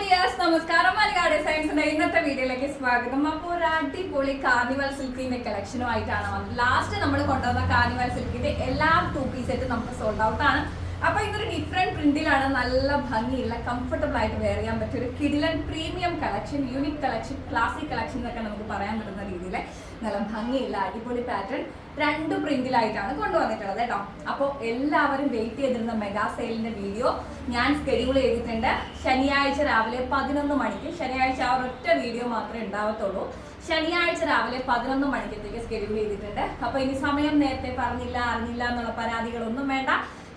Dears നമസ്കാരം. മലയാള സയൻസിന്റെ ഇന്നത്തെ വീഡിയോയിലേക്ക് സ്വാഗതം. അപ്പോൾ ഒരു അടിപൊളി കാർണിവൽ സിൽക്കിന്റെ കളക്ഷനുമായിട്ടാണ് വന്നത്. ലാസ്റ്റ് നമ്മൾ കൊണ്ടുവന്ന കാർണിവൽ സിൽക്കിന്റെ എല്ലാ ടൂ പീസ് നമുക്ക് സോൾഡ് ഔട്ട് ആണ്. അപ്പൊ ഇതൊരു ഡിഫറെന്റ് പ്രിന്റിലാണ് നല്ല ഭംഗിയുള്ള കംഫർട്ടബിൾ ആയിട്ട് വെയർ ചെയ്യാൻ പറ്റിയ ഒരു കിഡിലൻ premium collection unique collection classic collection എന്നൊക്കെ നമുക്ക് പറയാൻ പറ്റുന്ന രീതിയിൽ നല്ല ഭംഗിയുള്ള അടിപൊളി പാറ്റേൺ രണ്ട് പ്രിന്റിലായിട്ടാണ് കൊണ്ടുവന്നിട്ടുള്ളത് കേട്ടോ. അപ്പോൾ എല്ലാവരും വെയിറ്റ് ചെയ്തിരുന്ന മെഗാ സെയിലിന്റെ വീഡിയോ ഞാൻ സ്കെഡ്യൂൾ ചെയ്തിട്ടുണ്ട്. ശനിയാഴ്ച രാവിലെ പതിനൊന്ന് മണിക്ക്. ശനിയാഴ്ച ആ ഒരൊറ്റ വീഡിയോ മാത്രമേ ഉണ്ടാവത്തുള്ളൂ. ശനിയാഴ്ച രാവിലെ പതിനൊന്ന് മണിക്കത്തേക്ക് സ്കെഡ്യൂൾ ചെയ്തിട്ടുണ്ട്. അപ്പോൾ ഇനി സമയം നേരത്തെ പറഞ്ഞില്ല അറിഞ്ഞില്ല എന്നുള്ള പരാതികളൊന്നും വേണ്ട.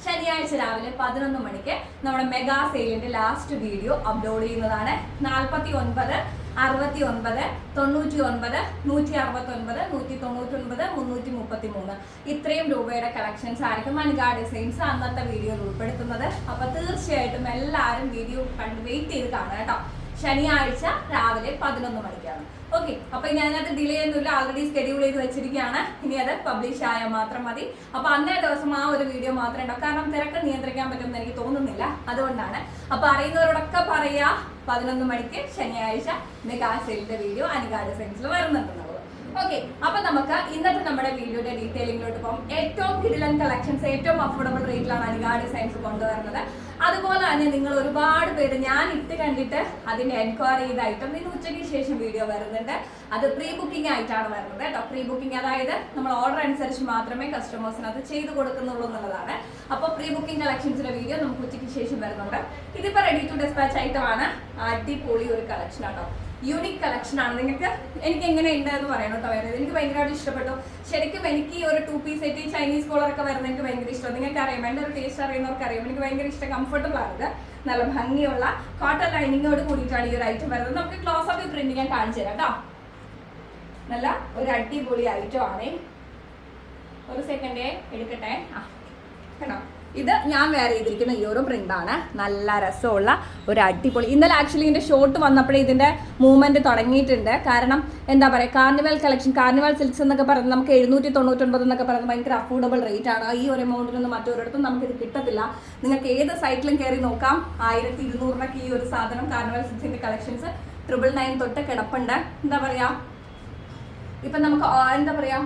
ശനിയാഴ്ച രാവിലെ പതിനൊന്ന് മണിക്ക് നമ്മുടെ മെഗാ സെയിലിന്റെ ലാസ്റ്റ് വീഡിയോ അപ്ലോഡ് ചെയ്യുന്നതാണ്. നാൽപ്പത്തി ഒൻപത് അറുപത്തി ഒൻപത് തൊണ്ണൂറ്റി ഒൻപത് നൂറ്റി അറുപത്തി ഒൻപത് നൂറ്റി തൊണ്ണൂറ്റി ഒൻപത് മുന്നൂറ്റി മുപ്പത്തി മൂന്ന് ഇത്രയും രൂപയുടെ കളക്ഷൻസ് ആയിരിക്കും മൻഗാ ഡിസൈൻസ് അന്നത്തെ വീഡിയോയിൽ ഉൾപ്പെടുത്തുന്നത്. അപ്പൊ തീർച്ചയായിട്ടും എല്ലാവരും വീഡിയോ കണ്ട് വെയിറ്റ് ചെയ്ത് കാണുക കേട്ടോ. ശനിയാഴ്ച രാവിലെ പതിനൊന്ന് മണിക്കാണ്. ഓക്കെ അപ്പൊ ഇനി അതിനകത്ത് ഡിലേ ഒന്നുമില്ല. ആൾറെഡി സ്കെഡ്യൂൾ ചെയ്ത് വെച്ചിരിക്കുകയാണ്. ഇനി അത് പബ്ലിഷ് ആയാൽ മാത്രം മതി. അപ്പൊ അന്നേ ദിവസം ആ ഒരു വീഡിയോ മാത്രമേ ഉണ്ടാവും. കാരണം തിരക്ക് നിയന്ത്രിക്കാൻ പറ്റുമെന്ന് എനിക്ക് തോന്നുന്നില്ല. അതുകൊണ്ടാണ്. അപ്പൊ അറിയുന്നവരോടൊക്കെ പറയാ പതിനൊന്ന് മണിക്ക് ശനിയാഴ്ച മെഗാ സെയിലിന്റെ വീഡിയോ അനികാ ഡിസൈൻസിൽ വരുന്നുണ്ടെന്നുള്ളത്. ഓക്കെ അപ്പൊ നമുക്ക് ഇന്നത്തെ നമ്മുടെ വീഡിയോയുടെ ഡീറ്റെയിലിംഗിലോട്ട് പോകും. ഏറ്റവും കിടിലൻ കളക്ഷൻസ് ഏറ്റവും അഫോർഡബിൾ റേറ്റിലാണ് അനികാ ഡിസൈൻസ് കൊണ്ടുവരുന്നത്. അതുപോലെ തന്നെ നിങ്ങൾ ഒരുപാട് പേര് ഞാൻ ഇട്ട് കണ്ടിട്ട് അതിന്റെ എൻക്വയറി ചെയ്ത ഐറ്റം ഇന്ന് ഉച്ചയ്ക്ക് ശേഷം വീഡിയോ വരുന്നുണ്ട്. അത് പ്രീ ബുക്കിംഗ് ആയിട്ടാണ് വരുന്നത് കേട്ടോ. പ്രീ ബുക്കിംഗ് അതായത് നമ്മൾ ഓർഡർ അനുസരിച്ച് മാത്രമേ കസ്റ്റമേഴ്സിന് അത് ചെയ്ത് കൊടുക്കുന്നുള്ളൂ എന്നുള്ളതാണ്. അപ്പോൾ പ്രീ ബുക്കിംഗ് കളക്ഷൻസിന്റെ വീഡിയോ നമുക്ക് ഉച്ചയ്ക്ക് ശേഷം വരുന്നുണ്ട്. ഇതിപ്പോ റെഡി ടു ഡിസ്പാച്ച് ഐറ്റം ആണ്. അടിപൊളി ഒരു കളക്ഷൻ ആട്ടോ. യൂണിക് കളക്ഷൻ ആണ്. നിങ്ങൾക്ക് എനിക്ക് എങ്ങനെ ഉണ്ട് എന്ന് പറയണം കേട്ടോ വരുന്നത് എനിക്ക് ഭയങ്കരമായിട്ട് ഇഷ്ടപ്പെട്ടു. ശരിക്കും എനിക്ക് ഒരു two piece set Chinese collar ഒക്കെ വരുന്നത് എനിക്ക് ഭയങ്കര ഇഷ്ടമാണ്. നിങ്ങൾക്ക് അറിയാം എന്റെ ഒരു ടേസ്റ്റ് അറിയുന്നവർക്ക് അറിയാം എനിക്ക് ഭയങ്കര ഇഷ്ടം കംഫർട്ടബിൾ ആണിത് നല്ല ഭംഗിയുള്ള കോട്ടൺ ലൈനിങ്ങോട് കൂടിയിട്ടാണ് ഈ ഒരു ഐറ്റം വരുന്നത്. നമുക്ക് ക്ലോസ് അപ്പ് പ്രിന്റ് ഞാൻ കാണിച്ചു തരാം കേട്ടോ നല്ല ഒരു അടിപൊളി ഐറ്റം ആണേ. ഒരു സെക്കൻഡേ എടുക്കട്ടെ? ആ കേട്ടോ ഇത് ഞാൻ വെയർ ചെയ്തിരിക്കുന്ന ഈ ഒരു പ്രിന്റ് ആണ്. നല്ല രസമുള്ള ഒരു അടിപൊളി. ഇന്നലെ ആക്ച്വലി ഇതിന്റെ ഷോട്ട് വന്നപ്പോഴേ ഇതിന്റെ മൂവ്മെന്റ് തുടങ്ങിയിട്ടുണ്ട്. കാരണം എന്താ പറയുക കാർണിവൽ കളക്ഷൻ കാർണിവൽ സിൽക്സ് എന്നൊക്കെ പറയുന്നത് നമുക്ക് എഴുന്നൂറ്റി തൊണ്ണൂറ്റൊൻപത് എന്നൊക്കെ പറയുന്നത് ഭയങ്കര അഫോർഡബിൾ റേറ്റ് ആണ്. ഈ ഒരു എമൗണ്ടിനൊന്നും മറ്റൊരിടത്തും നമുക്ക് ഇത് കിട്ടത്തില്ല. നിങ്ങൾക്ക് ഏത് സൈറ്റിലും കയറി നോക്കാം. ആയിരത്തി ഇരുന്നൂറിനൊക്കെ ഈ ഒരു സാധനം കാർണിവൽ സിൽക്സിന്റെ കളക്ഷൻസ് ട്രിപ്പിൾ നയൻ തൊട്ട് കിടപ്പുണ്ട്. എന്താ പറയാ ഇപ്പൊ നമുക്ക് എന്താ പറയാ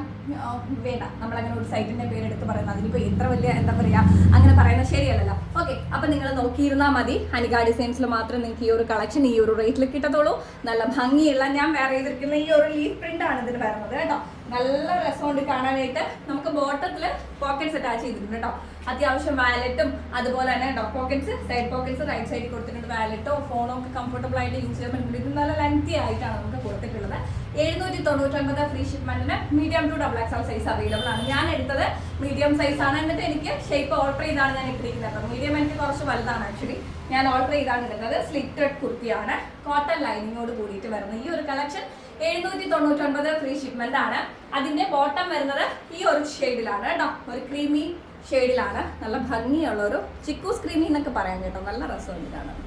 വേണ്ട. നമ്മൾ അങ്ങനെ ഒരു സൈറ്റിന്റെ പേരെടുത്ത് പറയുന്നത് അതിനിപ്പോ എത്ര വലിയ എന്താ പറയാ അങ്ങനെ പറയുന്നത് ശരിയല്ലല്ലോ. ഓക്കെ അപ്പൊ നിങ്ങൾ നോക്കിയിരുന്നാൽ മതി. ഹനിക ഡിസൈൻസിൽ മാത്രം നിങ്ങൾക്ക് ഈ ഒരു കളക്ഷൻ ഈ ഒരു റേറ്റിൽ കിട്ടത്തുള്ളൂ. നല്ല ഭംഗിയുള്ള ഞാൻ വേറെ ചെയ്തിരിക്കുന്ന ഈ ഒരു ലീഫ് പ്രിന്റ് ആണ് ഇതിന് വരുന്നത് കേട്ടോ. നല്ല രസമുണ്ട് കാണാനായിട്ട്. നമുക്ക് ബോട്ടത്തിൽ പോക്കറ്റ്സ് അറ്റാച്ച് ചെയ്തിട്ടുണ്ട് കേട്ടോ. അത്യാവശ്യം വാലറ്റും അതുപോലെ തന്നെ കേട്ടോ പോക്കറ്റ്സ് സൈഡ് പോക്കറ്റ്സ് റൈറ്റ് സൈഡിൽ കൊടുത്തിട്ടുണ്ട് വാലറ്റോ ഫോണോ ഒക്കെ കംഫർട്ടബിൾ ആയിട്ട് യൂസ് ചെയ്യാൻ പറ്റുന്നുണ്ട്. നല്ല ലെങ്തി ആയിട്ടാണ് നമുക്ക് കൊടുത്തിട്ടുള്ളത്. എഴുന്നൂറ്റി തൊണ്ണൂറ്റൊമ്പത് free ഷിപ്മെന്റിന് medium to double XL size available ആണ്. ഞാൻ എടുത്തത് മീഡിയം സൈസ് ആണ്. എന്നിട്ട് എനിക്ക് ഷേപ്പ് ഓൾട്ടർ ചെയ്താണ് ഞാൻ ഇട്ടിരിക്കുന്നത് അപ്പം മീഡിയം എനിക്ക് കുറച്ച് വലുതാണ് ആക്ച്വലി ഞാൻ ഓൾട്ടർ ചെയ്താണ് ഇടുന്നത് സ്ലിറ്റഡ് കുർത്തിയാണ്. കോട്ടൺ ലൈനിങ്ങോട് കൂടിയിട്ട് വരുന്നത് ഈ ഒരു കളക്ഷൻ എഴുന്നൂറ്റി തൊണ്ണൂറ്റൊൻപത് ഫ്രീ ഷിപ്മെന്റ് ആണ്. അതിന്റെ ബോട്ടം വരുന്നത് ഈ ഒരു ഷെയ്ഡിലാണ് കേട്ടോ. ഒരു ക്രീമി ഷെയ്ഡിലാണ് നല്ല ഭംഗിയുള്ള ഒരു ചിക്കൂസ് ക്രീമി എന്നൊക്കെ പറയാം കേട്ടോ. നല്ല രസമുണ്ട് കാണാൻ.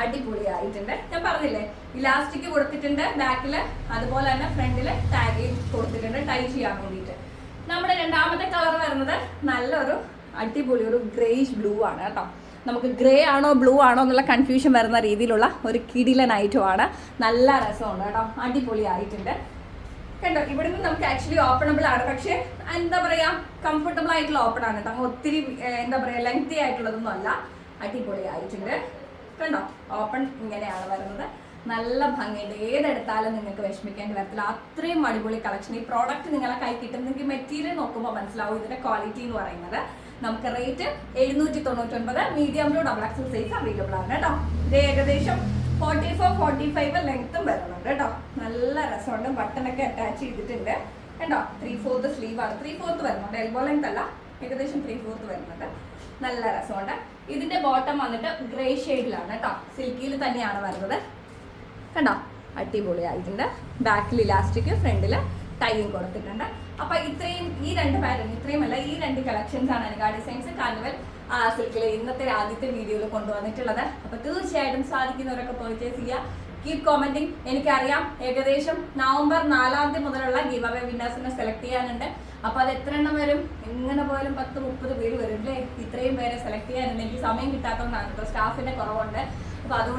അടിപൊളിയായിട്ടുണ്ട്. ഞാൻ പറഞ്ഞില്ലേ ഇലാസ്റ്റിക് കൊടുത്തിട്ടുണ്ട് ബാക്കിൽ അതുപോലെ തന്നെ ഫ്രണ്ടിൽ ടാഗ് കൊടുത്തിട്ടുണ്ട് ടൈ ചെയ്യാൻ വേണ്ടിയിട്ട്. നമ്മുടെ രണ്ടാമത്തെ കളർ വരുന്നത് നല്ലൊരു അടിപൊളി ഒരു ഗ്രേഷ് ബ്ലൂ ആണ് കേട്ടോ. നമുക്ക് ഗ്രേ ആണോ ബ്ലൂ ആണോ എന്നുള്ള കൺഫ്യൂഷൻ വരുന്ന രീതിയിലുള്ള ഒരു കിടിലൻ ഐറ്റമാണ് നല്ല രസമുണ്ട് കേട്ടോ. അടിപൊളി അടിപൊളിയായിട്ടുണ്ട്. കണ്ടോ ഇവിടുന്ന് നമുക്ക് ആക്ച്വലി ഓപ്പണബിൾ ആണ്. പക്ഷേ എന്താ പറയാ കംഫർട്ടബിൾ ആയിട്ടുള്ള ഓപ്പൺ ആണ് കേട്ടോ. ഒത്തിരി എന്താ പറയാ ലെങ്തി ആയിട്ടുള്ളതൊന്നും അല്ല അടിപൊളിയായിട്ടുണ്ട്. കണ്ടോ ഓപ്പൺ ഇങ്ങനെയാണ് വരുന്നത്. നല്ല ഭംഗിയുണ്ട് ഏതെടുത്താലും നിങ്ങൾക്ക് വിഷമിക്കേണ്ടി വരത്തില്ല. അത്രയും അടിപൊളി കളക്ഷൻ ഈ പ്രോഡക്റ്റ് നിങ്ങളെ കൈ കിട്ടുന്നെങ്കിൽ മെറ്റീരിയൽ നോക്കുമ്പോൾ മനസ്സിലാവും ഇതിന്റെ ക്വാളിറ്റി എന്ന് പറയുന്നത്. നമുക്ക് റേറ്റ് എഴുന്നൂറ്റി തൊണ്ണൂറ്റൊൻപത് medium to double XL size available ആണ് കേട്ടോ. ഇത് ഏകദേശം ഫോർട്ടി ഫോർ ഫോർട്ടി ഫൈവ് ലെങ്ത്തും വരുന്നുണ്ട് കേട്ടോ. നല്ല രസമുണ്ട്. ബട്ടണൊക്കെ അറ്റാച്ച് ചെയ്തിട്ടുണ്ട്. കേട്ടോ ത്രീ ഫോർത്ത് സ്ലീവ് ആണ്. ത്രീ ഫോർത്ത് വരുന്നുണ്ട്. എൽബോ ലെങ്ത് അല്ല. ഏകദേശം ത്രീ ഫോർത്ത് വരുന്നുണ്ട്. നല്ല രസമുണ്ട്. ഇതിന്റെ ബോട്ടം വന്നിട്ട് ഗ്രേ ഷെയ്ഡിലാണ് കേട്ടോ. സിൽക്കിയിൽ തന്നെയാണ് വരുന്നത്. കണ്ടോ? അടിപൊളിയായിട്ടുണ്ട് ബാക്കിൽ ഇലാസ്റ്റിക് ഫ്രണ്ടിൽ ടൈയും കൊടുത്തിട്ടുണ്ട് അപ്പൊ ഇത്രയും ഈ രണ്ട് പാറ്റേൺ ഇത്രയും അല്ല ഈ രണ്ട് കളക്ഷൻസ് ആണ് അനുഗാ ഡിസൈൻസ് കാർണിവൽ സിൽക്കിൽ ഇന്നത്തെ ആദ്യത്തെ വീഡിയോയിൽ കൊണ്ടുവന്നിട്ടുള്ളത്. അപ്പൊ തീർച്ചയായിട്ടും സാധിക്കുന്നവരൊക്കെ പർച്ചേസ് ചെയ്യുക. കീപ് കോമെന്റിങ് എനിക്കറിയാം ഏകദേശം നവംബർ നാലാം തീയതി മുതലുള്ള ഗീവ് അവേ വിന്നേഴ്സിനെ സെലക്ട് ചെയ്യാനുണ്ട്. അപ്പോൾ അത് എത്ര എണ്ണം വരും? എങ്ങനെ പോലും പത്ത് മുപ്പത് പേര് വരും അല്ലേ ഇത്രയും പേരെ സെലക്ട് ചെയ്യാനുണ്ട്. എനിക്ക് സമയം കിട്ടാത്തതുകൊണ്ടാണ് കേട്ടോ സ്റ്റാഫിന്റെ കുറവുണ്ട്. അപ്പോൾ അതുകൊണ്ട്